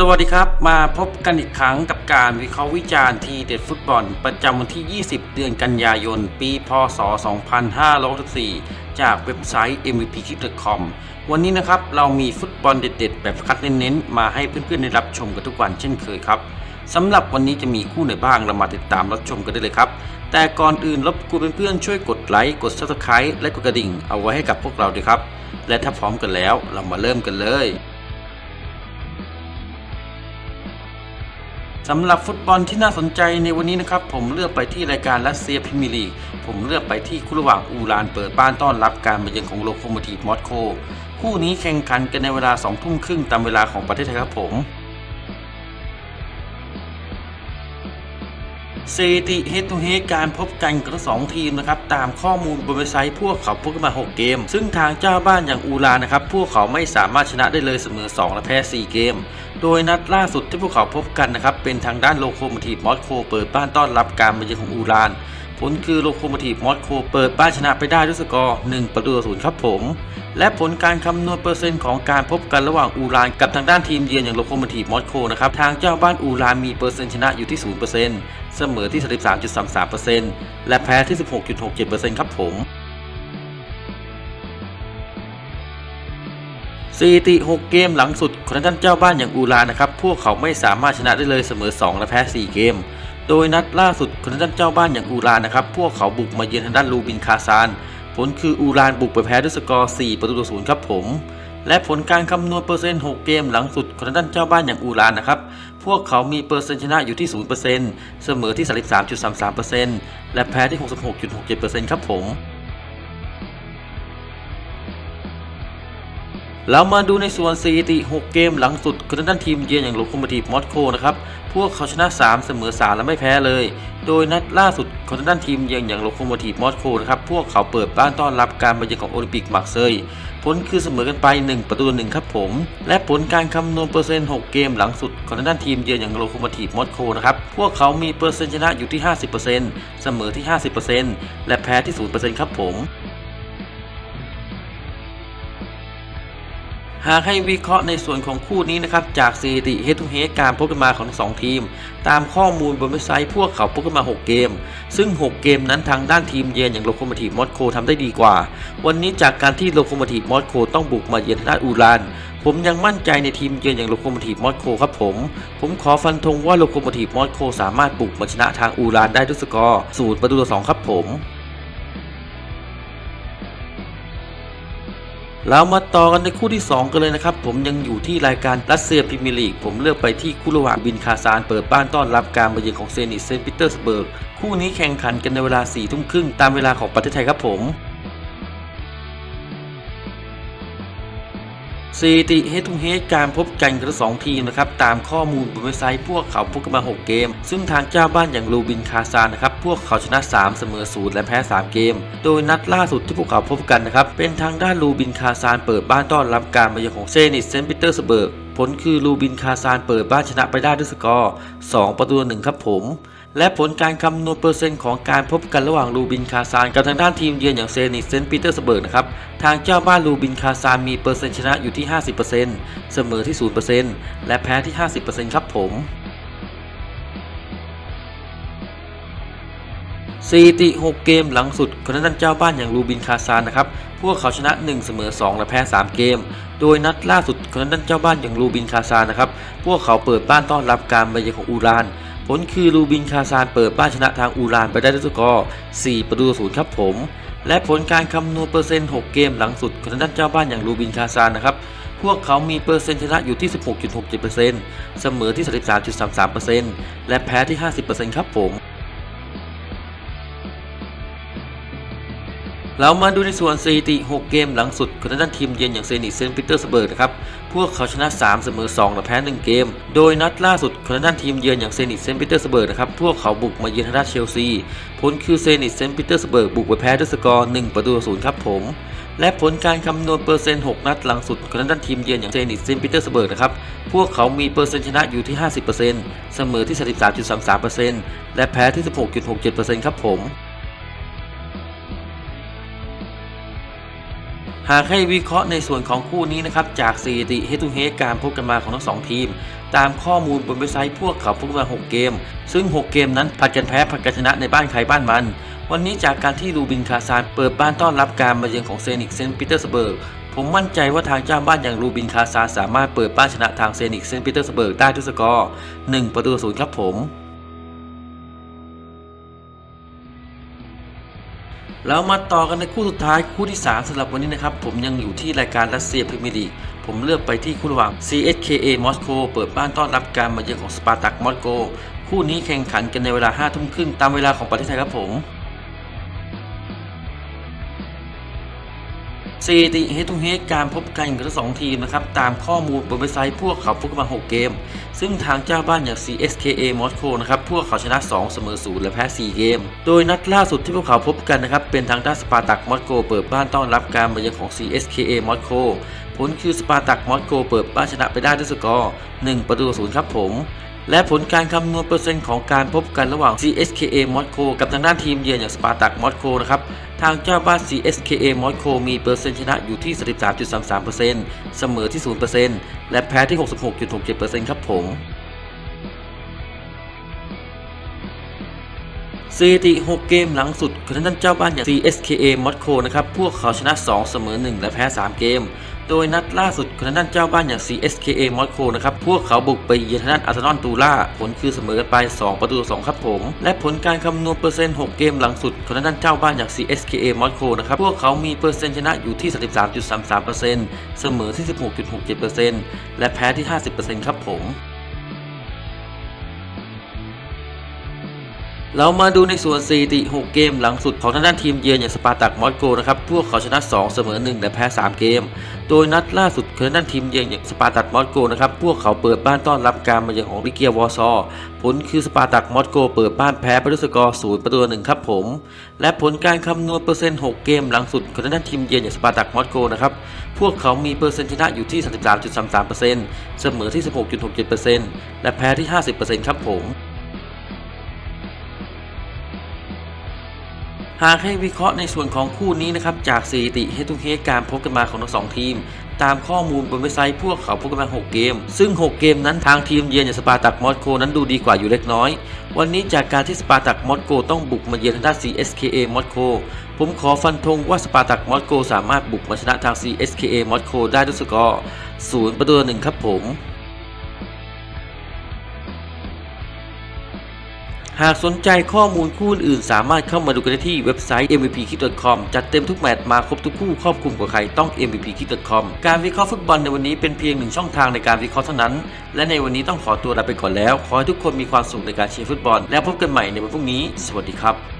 สวัสดีครับมาพบกันอีกครั้งกับการวิเคราะห์วิจารณ์ทีเด็ดฟุตบอล ประจำวันที่ 20 เดือนกันยายน ปี พศ 2564 จากเว็บไซต์ mvpkick.com วันนี้นะครับเรามีฟุตบอลเด็ด ๆ แบบคัดเน้นๆ มาให้เพื่อนๆ ได้รับชมกันทุกวันเช่นเคยครับสำหรับวันนี้จะมีคู่ไหนบ้างเรามาติดตามรับชมกันได้เลยครับ แต่ก่อนอื่นรบกวนเพื่อนๆช่วยกดไลค์กด subscribe และกดกระดิ่งเอาไว้ให้กับพวกเราด้วยครับ และถ้าพร้อมกันแล้วเรามาเริ่มกันเลย สำหรับฟุตบอลที่น่าสนใจในวันนี้นะครับ ผมเลือกไปที่รายการรัสเซียพรีเมียร์ลีกผมเลือกไปที่คู่ระหว่างอูรานเปิดบ้านต้อนรับการมาเยือนของโลโคโมทีฟมอสโกคู่นี้แข่งขันกันในเวลา2ทุ่มครึ่งตามเวลาของประเทศไทยครับผม สถิติเฮดทูเฮดการพบกันของทั้งสองทีมนะครับตามข้อมูลบนเว็บไซต์พวกเขาพบกันมา 6 เกม ซึ่งทางเจ้าบ้านอย่างอูรานนะครับพวกเขาไม่สามารถชนะได้เลยเสมอ 2 และแพ้ 4 เกม โดยนัดล่าสุดที่พวกเขาพบกันนะครับเป็นทางด้านโลโคมทีฟมอสโกเปิดบ้านต้อนรับการมาเยือนของอูราน ผลคือโลโคโมทีฟมอสโกเปิดบ้านชนะไปได้ด้วยสกอร์ 1 ประตูต่อศูนย์ครับผม และผลการคำนวณเปอร์เซ็นต์ของการพบกันระหว่างอูรานกับทางด้านทีมเยือนอย่างโลโคโมทีฟมอสโกนะครับ ทางเจ้าบ้านอูรานมีเปอร์เซ็นต์ชนะอยู่ที่0%เสมอที่ 33.33%และแพ้ที่ 16.67%ครับผมสถิติ 6 เกมหลังสุดของทางด้านเจ้าบ้านอย่างอูรานนะครับ พวกเขาไม่สามารถชนะได้เลยเสมอ 2 และแพ้ 4 เกม โดยนัดล่าสุดของทางด้านเจ้าบ้านอย่างอูรานนะครับ พวกเขาบุกมาเยือนทางด้านลูบินคาซาน ผลคืออูรานบุกไปแพ้ด้วยสกอร์ 4 ประตูต่อศูนย์ครับผม และผลการคำนวณเปอร์เซ็นต์ 6 เกมหลังสุดของทางด้านเจ้าบ้านอย่างอูรานนะครับ พวกเขามีเปอร์เซ็นต์ชนะอยู่ที่ 0%เสมอที่ 33.33%และแพ้ที่ 66.67%ครับผม เรามาดูในส่วนสถิติ 6 เกมหลังสุดของทางด้านทีมเยือนอย่างโลโคโมทีฟมอสโกนะครับ พวกเขาชนะ 3 เสมอ 3 และไม่แพ้เลย โดยนัดล่าสุดของทางด้านทีมเยือนอย่างโลโคโมทีฟมอสโกนะครับ พวกเขาเปิดบ้านต้อนรับการมาเยือนของโอลิมปิกมาร์เซย์ผลคือเสมอกันไป 1 ประตูต่อหนึ่งครับผม และผลการคำนวณเปอร์เซ็นต์ 6 เกมหลังสุดของทางด้านทีมเยือนอย่างโลโคโมทีฟมอสโกนะครับ พวกเขามีเปอร์เซ็นต์ชนะอยู่ที่ 50%เสมอที่ 50%และแพ้ที่ 0%ครับผม หากให้วิเคราะห์ในส่วนของคู่นี้นะครับ จากสถิติ Head to Head การพบกันมาของสองทีม ตามข้อมูลบนเว็บไซต์พวกเขาพบกันมา 6 เกม ซึ่ง 6 เกมนั้นทางด้านทีมเยือนอย่างโลโคโมทีฟมอสโกทำได้ดีกว่า วันนี้จากการที่โลโคโมทีฟมอสโกต้องบุกมาเยือนด้านอูรานผมยังมั่นใจในทีมเยือนอย่างโลโคโมทีฟมอสโกครับผม ผมขอฟันธงว่าโลโคโมทีฟมอสโกสามารถบุกมาชนะทางอูรานได้ด้วยสกอร์ศูนย์ประตูต่อสองครับผม เรามาต่อกันในคู่ที่ 2 กันเลยนะครับ ผมยังอยู่ที่รายการรัสเซียพรีเมียร์ลีก ผมเลือกไปที่คู่ระหว่างบินคาซานเปิดบ้านต้อนรับการมาเยือนของเซนิตเซนต์ปีเตอร์สเบิร์ก คู่นี้แข่งขันกันในเวลา4ทุ่มครึ่งตามเวลาของประเทศไทยครับผมสถิติเฮดทูเฮดการพบกันของทั้งสองทีมนะครับ ตามข้อมูลบนเว็บไซต์พวกเขาพบกันมา 6 เกม ซึ่งทางเจ้าบ้านอย่างลูบินคาซานนะครับ พวกเขาชนะ 3 เสมอ0และแพ้ 3 เกม โดยนัดล่าสุดที่พวกเขาพบกันนะครับ เป็นทางด้านลูบินคาซานเปิดบ้านต้อนรับการมาเยือนของเซนิตเซนต์ปีเตอร์สเบิร์กผลคือลูบินคาซานเปิดบ้านชนะไปได้ด้วยสกอร์ 2 ประตูหนึ่งครับผม และผลการคำนวณเปอร์เซ็นต์ของการพบกันระหว่างลูบินคาซานกับทางด้านทีมเยือนอย่างเซนิตเซนต์ปีเตอร์สเบิร์กนะครับ ทางเจ้าบ้านลูบินคาซานมีเปอร์เซ็นต์ชนะอยู่ที่ 50%เสมอที่ 0%และแพ้ที่ 50%ครับผม สถิติ 6 เกมหลังสุดของทางด้านเจ้าบ้านอย่างลูบินคาซานนะครับ พวกเขาชนะ 1 เสมอ 2 และแพ้ 3 เกม โดยนัดล่าสุดของทางด้านเจ้าบ้านอย่างลูบินคาซานนะครับ พวกเขาเปิดบ้านต้อนรับการมาเยือนของอูราน ผลคือลูบินคาซานเปิดบ้านชนะทางอูรานไปได้ด้วยสกอร์ 4 ประตูศูนย์ครับผม และผลการคำนวณเปอร์เซ็นต์ 6 เกมหลังสุดของทางด้านเจ้าบ้านอย่างลูบินคาซานนะครับ พวกเขามีเปอร์เซ็นต์ชนะอยู่ที่ 16.67%เสมอที่ 33.33%และแพ้ที่ 50%ครับผม เรามาดูในส่วนสถิติ 6 เกมหลังสุดของทางด้านทีมเยือนอย่างเซนิตเซนต์ปีเตอร์สเบิร์กนะครับ พวกเขาชนะ 3 เสมอ 2 และแพ้ 1 เกม โดยนัดล่าสุดของทางด้านทีมเยือนอย่างเซนิตเซนต์ปีเตอร์สเบิร์กนะครับ พวกเขาบุกมาเยือนทางด้านเชลซี ผลคือเซนิตเซนต์ปีเตอร์สเบิร์กบุกไปแพ้ด้วยสกอร์ 1 ประตูต่อศูนย์ครับผม และผลการคำนวณเปอร์เซ็นต์ 6 นัดหลังสุดของทางด้านทีมเยือนอย่างเซนิตเซนต์ปีเตอร์สเบิร์กนะครับ พวกเขามีเปอร์เซ็นต์ชนะอยู่ที่ 50%เสมอที่ 33.33%และแพ้ที่ 16.67%ครับผม หากให้วิเคราะห์ในส่วนของคู่นี้นะครับจากสถิติเฮตูเฮการพบกันมาของทั้งสองทีม ตามข้อมูลบนเว็บไซต์พวกเขาพบกันมา 6 เกม ซึ่ง 6 เกมนั้นผัดกันแพ้ผัดกันชนะในบ้านใครบ้านมัน วันนี้จากการที่ลูบินคาซานเปิดบ้านต้อนรับการมาเยือนของเซนิกเซนต์ปีเตอร์สเบิร์กผมมั่นใจว่าทางเจ้าบ้านอย่างลูบินคาซานสามารถเปิดบ้านชนะทางเซนิกเซนต์ปีเตอร์สเบิร์กได้ด้วยสกอร์1ประตูศูนย์ครับผม แล้วมาต่อกันในคู่สุดท้ายคู่ที่ 3สำหรับวันนี้นะครับ ผมยังอยู่ที่รายการรัสเซียพรีเมียร์ลีกผมเลือกไปที่คู่ระหว่าง CSKA มอสโกเปิดบ้านต้อนรับการมาเยือนของสปาร์ตักมอสโกคู่นี้แข่งขันกันในเวลา5ทุ่มครึ่งตามเวลาของประเทศไทยครับผม สถิติเฮดทูเฮดการพบกันของทั้งสองทีมนะครับ ตามข้อมูลบนเว็บไซต์พวกเขาฟุกมา 6 เกม ซึ่งทางเจ้าบ้านอย่าง CSKA มอสโกนะครับ พวกเขาชนะ 2 เสมอ0และแพ้ 4 เกม โดยนัดล่าสุดที่พวกเขาพบกันนะครับ เป็นทางด้านสปาร์ตักมอสโกเปิดบ้านต้อนรับการมาเยือนของ CSKA มอสโกผลคือสปาร์ตักมอสโกเปิดบ้านชนะไปได้ด้วยสกอร์1ประตูต่อศูนย์ครับผม และผลการคำนวณเปอร์เซ็นต์ของการพบกันระหว่าง CSKA มอสโกกับทางด้านทีมเยือนอย่างสปาร์ตักมอสโกนะครับทางเจ้าบ้าน CSKA มอสโกมีเปอร์เซ็นต์ชนะอยู่ที่ 33.33%เสมอที่ 0%และแพ้ที่ 66.67%ครับผมสถิติ 6 เกมหลังสุดของทางด้านเจ้าบ้านอย่าง CSKA มอสโกนะครับ พวกเขาชนะ 2 เสมอ 1 และแพ้ 3 เกม โดยนัดล่าสุดของทางด้านเจ้าบ้านอย่าง CSKA มอสโกนะครับ พวกเขาบุกไปเยือนทางด้านอาร์เซนอลตูล่า ผลคือเสมอกันไป 2 ประตูต่อ2ครับผม และผลการคำนวณเปอร์เซ็นต์ 6 เกมหลังสุดของทางด้านเจ้าบ้านอย่าง CSKA มอสโกนะครับ พวกเขามีเปอร์เซ็นต์ชนะอยู่ที่ 33.33%เสมอที่ 16.67%และแพ้ที่ 50%ครับผม เรามาดูในส่วนสถิติ 6 เกมหลังสุดของทางด้านทีมเยือนอย่างสปาร์ตักมอสโกนะครับ พวกเขาชนะ 2 เสมอ 1 และแพ้ 3 เกม โดยนัดล่าสุดของทางด้านทีมเยือนอย่างสปาร์ตักมอสโกนะครับ พวกเขาเปิดบ้านต้อนรับการมาเยือนของลิเกียวอร์ซอ ผลคือสปาร์ตักมอสโกเปิดบ้านแพ้ไปด้วยสกอร์ 0 ประตูต่อ1ครับผม และผลการคำนวณเปอร์เซ็นต์ 6 เกมหลังสุดของทางด้านทีมเยือนอย่างสปาร์ตักมอสโกนะครับ พวกเขามีเปอร์เซ็นต์ชนะอยู่ที่ 33.33%เสมอที่ 16.67%และแพ้ที่ 50%ครับผม หากให้วิเคราะห์ในส่วนของคู่นี้นะครับจากสถิติเฮตุเฮการพบกันมาของทั้งสองทีม ตามข้อมูลบนเว็บไซต์พวกเขาพบกันมา 6 เกม ซึ่ง 6 เกมนั้นทางทีมเยือนอย่างสปาร์ตักมอสโกนั้นดูดีกว่าอยู่เล็กน้อย วันนี้จากการที่สปาร์ตักมอสโกต้องบุกมาเยือนทางด้าน CSKA มอสโกผมขอฟันธงว่าสปาร์ตักมอสโกสามารถบุกมาชนะทาง CSKA มอสโกได้ด้วยสกอร์0ประตูต่อ1ครับผม หากสนใจข้อมูลคู่อื่นสามารถเข้ามาดูกันได้ที่เว็บไซต์ mvpkit.com จัดเต็มทุกแมตช์มาครบทุกคู่ครอบคลุมกว่าใครต้อง mvpkit.com การวิเคราะห์ฟุตบอลในวันนี้เป็นเพียงหนึ่งช่องทางในการวิเคราะห์เท่านั้น และในวันนี้ต้องขอตัวลาไปก่อนแล้ว ขอให้ทุกคนมีความสุขในการเชียร์ฟุตบอล แล้วพบกันใหม่ในวันพรุ่งนี้ สวัสดีครับ